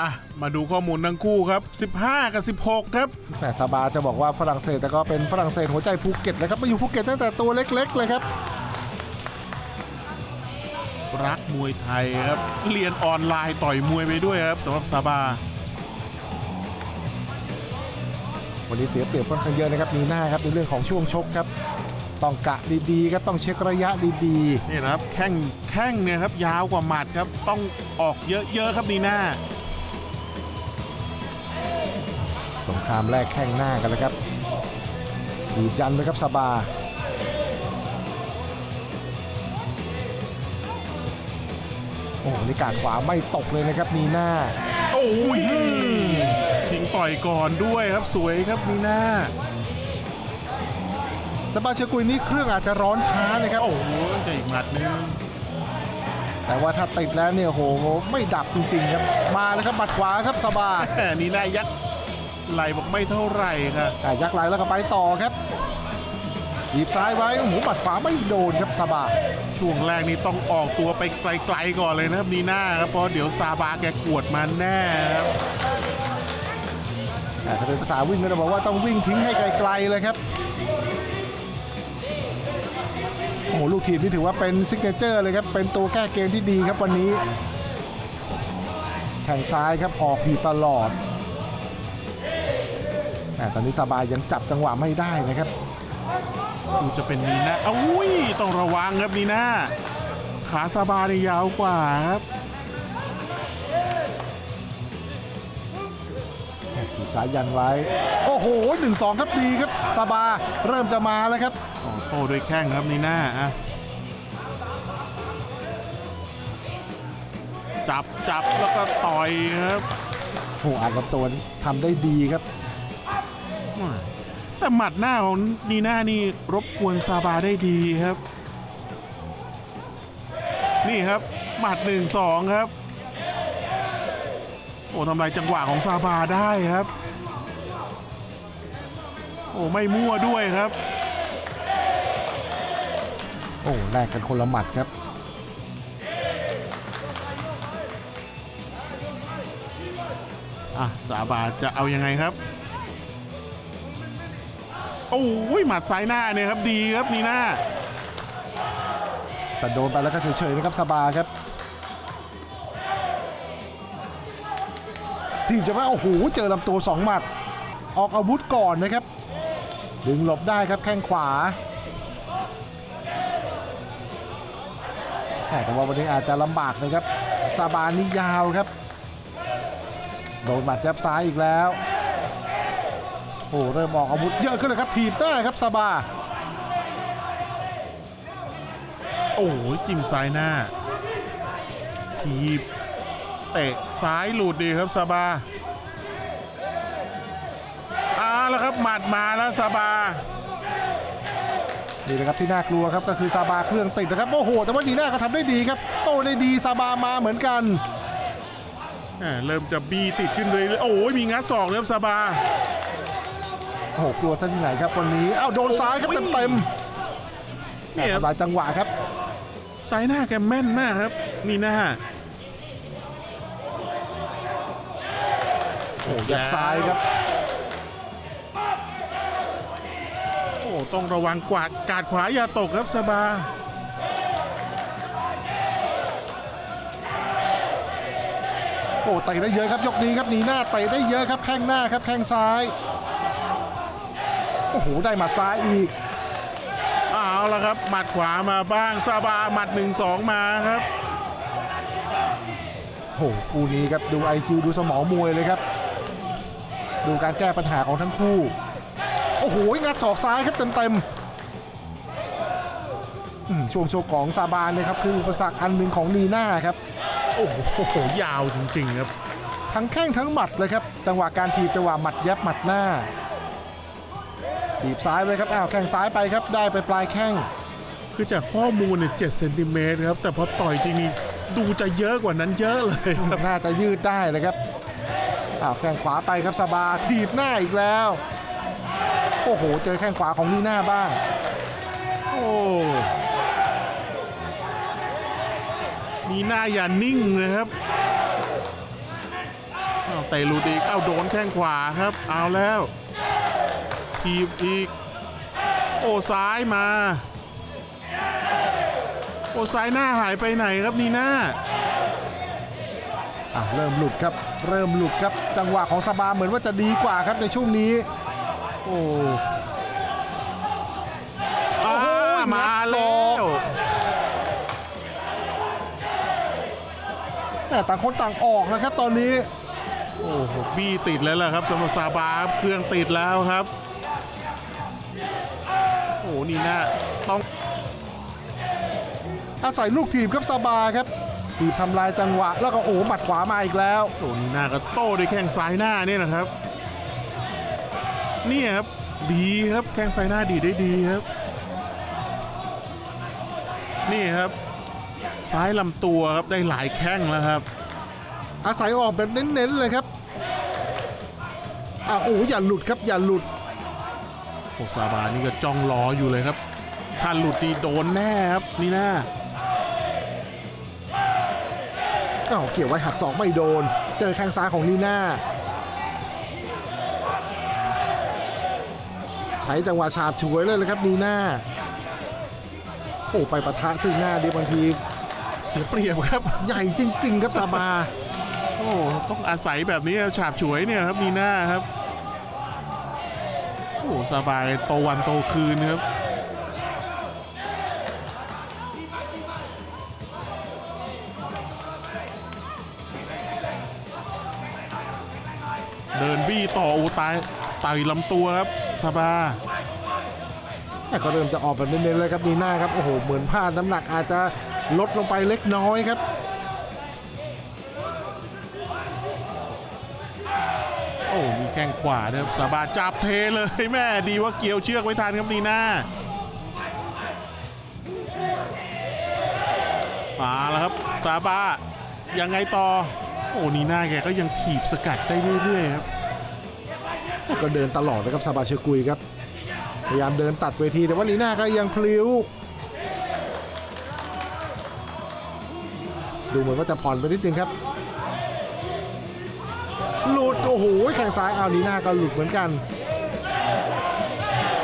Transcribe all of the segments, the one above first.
อะ มาดูข้อมูลทั้งคู่ครับ 15 กับ 16 ครับแหมซาบาจะบอกว่าฝรั่งเศสแต่ก็เป็นฝรั่งเศสหัวใจภูเก็ตเลยครับมาอยู่ภูเก็ตตั้งแต่ตัวเล็กๆเลยครับ รักมวยไทยครับ เรียนออนไลน์ต่อยมวยไปด้วยครับสำหรับซาบา วันนี้เสียเปรียบค่อนข้างเยอะนะครับมีหน้าครับในเรื่องของช่วงชกครับ ต้องกะดีๆครับต้องเช็คระยะดีนี่นะครับ แข้งแข้งเนี่ยครับยาวกว่าหมัดครับ ต้องออกเยอะๆครับนีน่า ครามแรกแข้งหน้ากันแล้วครับยืนยันเลยครับซาบาโอ้โหนี่การขวาไม่ตกเลยนะครับนีน่าโอ้ยชิงต่อยก่อนด้วยครับสวยครับนีน่าซาบาเชอกุยนี่เครื่องอาจจะร้อนช้านะครับโอ้โหจะอีกหมัดนึงแต่ว่าถ้าติดแล้วเนี่ยโอ้โหไม่ดับจริงๆครับมาแล้วครับบัดขวาครับซาบาแหมนีน่ายัด ไหลบอกไม่เท่าไหร่ครับอะยักไหลแล้วก็ไปต่อครับหยิบซ้ายไว้โอ้โหบัดขวาไม่โดนครับซาบาช่วงแรกนี่ต้องออกตัวไปไกลๆก่อนเลยนะครับนีน่าครับเพราะเดี๋ยวซาบาแกกวดมาแน่ครับอะถ้าเป็นภาษาวิ่งก็จะบอกว่าต้องวิ่งทิ้งให้ไกลๆเลยครับโอ้โหลูกทีมนี่ถือว่าเป็นซิกเนเจอร์เลยครับ เป็นตัวแก้เกมที่ดีครับวันนี้ แข่งซ้ายครับออกอยู่ตลอดแต่ตอนนี้ซาบายังจับจังหวะไม่ได้นะครับดูจะเป็นนีน่าอุ้ยต้องระวังครับนีน่าขาซาบาเนี่ยยาวกว่าครับถูกสายยันไว้ โอ้โหหนึ่งสองครับดีครับซาบาเริ่มจะมาแล้วครับโอ้โต้ด้วยแข้งครับนีน่าอะจับจับแล้วก็ต่อยครับโอ้อัดลำตัวทำได้ดีครับ แต่หมัดหน้าของนีน่านี่รบกวนซาบาได้ดีครับ นี่ครับหมัดหนึ่งสองครับ โอ้ทำลายจังหวะของซาบาได้ครับ โอ้ไม่มั่วด้วยครับ โอ้แลกกันคนละหมัดครับอะซาบาจะเอายังไงครับ โอ้ยหมัดซ้ายหน้าเนี่ยครับดีครับนีน่าแต่โดนไปแล้วก็เฉยๆนะครับซาบาครับทีมจะว่าโอ้โหเจอลำตัวสองหมัด ออกอาวุธก่อนนะครับ ดึงหลบได้ครับแข้งขวาแต่ว่าวันนี้อาจจะลำบากนะครับซาบานี่ยาวครับ โดนหมัดยับซ้ายอีกแล้ว อ้เริ่มออกอาวุธเยอะขึ้นเลยครับถีบได้ครับซาบา โอ้ยจิ้มซ้ายหน้า ทีบเตะซ้ายหลุดดีครับซาบาอ่าแล้วครับหมัดมาแล้วซาบา นี่นะครับที่น่ากลัวครับก็คือซาบาเครื่องติดนะครับโอ้โห แต่ว่าดีน่าก็ทำได้ดีครับ โตได้ดีซาบามาเหมือนกันแหม่เริ่มจะบีติดขึ้นเลยๆโอ้ยมีงัดศอกเลยครับซาบา โอ้โหกลัวซะที่ไหนครับวันนี้อ้าวโดนซ้ายครับเต็มเต็มๆเนี่ย ทำลายจังหวะครับ ซ้ายหน้าแกแม่นมากครับ นี่หน้า โอ้ยัดซ้ายครับ โอ้ ต้องระวังกวาดกาดขวาอย่าตกครับซาบา โอ้เตะได้เยอะครับยกนี้ครับหนีหน้าเตะได้เยอะครับแข้งหน้าครับแข้งซ้าย โอ้โห ได้หมัดซ้ายอีก เอาละครับ หมัดขวามาบ้างซาบาหมัดหนึ่งสองมาครับโอ้โหคู่นี้ครับดู IQ ดูสมองมวยเลยครับ ดูการแก้ปัญหาของทั้งคู่ โอ้โหงัดศอกซ้ายครับเต็มเต็มๆอืมช่วงโชว์ของซาบานเลยครับ คืออุปสรรคอันหนึ่งของนีน่าครับ โอ้โห ยาวจริงๆครับ ทั้งแข้งทั้งหมัดเลยครับ จังหวะการถีบจังหวะหมัดยับหมัดหน้า ถีบซ้ายไปครับอ้าวแข้งซ้ายไปครับได้ไปปลายแข้งคือจากข้อมูลเนี่ยเจ็ดเซนติเมตรครับ แต่พอต่อยจริงนี่ดูจะเยอะกว่านั้นเยอะเลยครับน่าจะยืดได้เลยครับอ้าวแข้งขวาไปครับสบาถีบหน้าอีกแล้ว โอ้โห เจอแข้งขวาของนีน่าบ้างโอ้มีหน้าอย่านิ่งนะครับตะหลุดอีกเอ้าโดนแข้งขวาครับ เอาแล้ว ทีบอีก โอ้ซ้ายมา โอ้ซ้ายหน้าหายไปไหนครับนีน่าอะเริ่มหลุดครับ เริ่มหลุดครับ จังหวะของซาบาเหมือนว่าจะดีกว่าครับในช่วงนี้ โอ้โอ้โหอ่ามางัดศแล้อกวแต่ต่างคนต่างออกนะครับตอนนี้ โอ้โหบี้ติดแล้วล่ะครับสำหรับซาบาครับเครื่องติดแล้วครับโอ้โห นี่น่าต้องอาศัยลูกทีมครับซาบาครับทีบทำลายจังหวะ แล้วก็โอ้หมัดขวามาอีกแล้วโอ้นี่น่าก็โต้ด้วยแข้งซ้ายหน้าเนี่ยนะครับเนี่ยครับดีครับแข้งซ้ายหน้าดีได้ดีครับ นี่ครับ ซ้ายลำตัวครับได้หลายแข้งแล้วครับ อาศัยออกแบบเน้นๆเลยครับอะโอ้อย่าหลุดครับอย่าหลุด โอซาบานี่ก็จ้องรออยู่เลยครับ ถ้าหลุดนี่โดนแน่ครับนี่น่าอ้าวเกี่ยวไว้หักศอกไม่โดน เจอแข้งซ้ายของนีน่าใช้จังหวะฉาบฉวยเลยเลยครับนีน่าโอ้ไปปะทะซึ่งหน้าดีบางที เสียเปรียบครับ ใหญ่จริง ๆ ครับซาบา โอ้ต้องอาศัยแบบนี้ฉาบฉวยเนี่ยครับนีน่าครับ โอ้ซาบายโตวันโตคืนครับเดินบี้ต่ออูตายไต่ลำตัวครับซาบาแต่ก็เริ่มจะออกแบบเน้นๆเลยครับนีน่าครับ โอ้โห เหมือนพลาดน้ำหนักอาจจะลดลงไปเล็กน้อยครับ อ้มีแข้งขวานะครับซาบาจับเทเลยแม่ดีว่าเกี่ยวเชือกไว้ทันครับนีหน่ามาแล้วครับซาบายังไงต่อ โอ้นีน่าแกก็ยังถีบสกัดได้เรื่อยๆครับก็เดินตลอดนะครับซาบาเชอกุยครับ พยายามเดินตัดเวทีแต่ว่านีน่าก็ยังพลิ้ว ดูเหมือนว่าจะผ่อนไปนิดนึงครับ อ้โหแข้งซ้ายเอานีน่าก็หลุดเหมือนกัน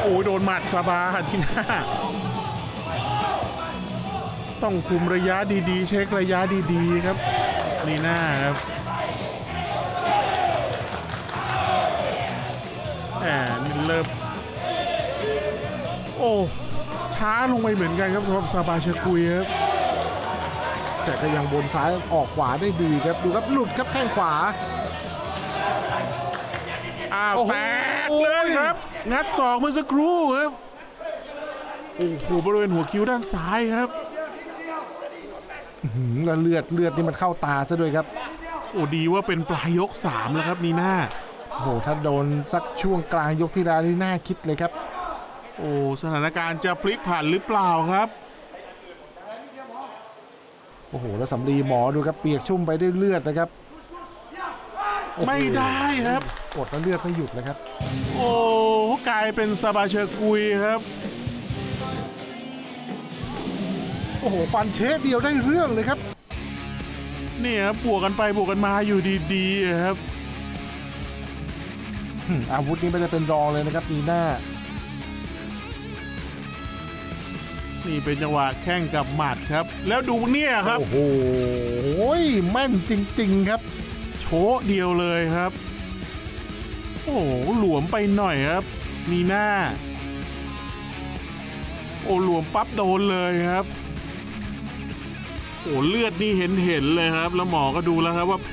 โอ้โดนหมัดซาบาที่หน้า ต้องคุมระยะดีๆ เช็คระยะดีๆครับนีน่าครับแหมนี่เริ่มโอ้ ช้าลงไปเหมือนกันครับสำหรับซาบาเชกุยครับแต่ก็ยังบนซ้ายออกขวาได้ดีครับ ดูครับหลุดครับแข้งขวา อ้าวโอ้โหแตกเลยครับ งัดศอกเมื่อสักครู่ครับ โอ้โหบริเวณหัวคิ้วด้านซ้ายครับหืมแล้วเลือดเลือดนี่มันเข้าตาซะด้วยครับ โอ้ดีว่าเป็นปลายยก3แล้วครับนีน่าโอ้โหถ้าโดนสักช่วงกลางยกที่แล้วนี่น่าคิดเลยครับ โอ้สถานการณ์จะพลิกผันหรือเปล่าครับโอ้โหแล้วสำลีหมอดูครับเปียกชุ่มไปด้วยเลือดนะครับโอ้โห ไม่ได้ครับ กดแล้วเลือดไม่หยุดเลยครับ โอ้กลายเป็นซาบาเชอกุยครับ โอ้โห ฟันเชฟเดียวได้เรื่องเลยครับ เนี่ยครับบวกกันไปบวกกันมาอยู่ดีๆครับอืมอาวุธนี้ไม่ได้เป็นรองเลยนะครับนีน่านี่เป็นจังหวะแข้งกับหมัดครับ แล้วดูเนี่ยครับ โอ้โห แม่นจริง ๆ ครับ โชะเดียวเลยครับ โอ้โหหลวมไปหน่อยครับ มีหน้า โอ้หลวมปั๊บโดนเลยครับโอ้เลือดนี่เห็นเห็นๆเลยครับ แล้วหมอก็ดูแล้วครับว่าแผ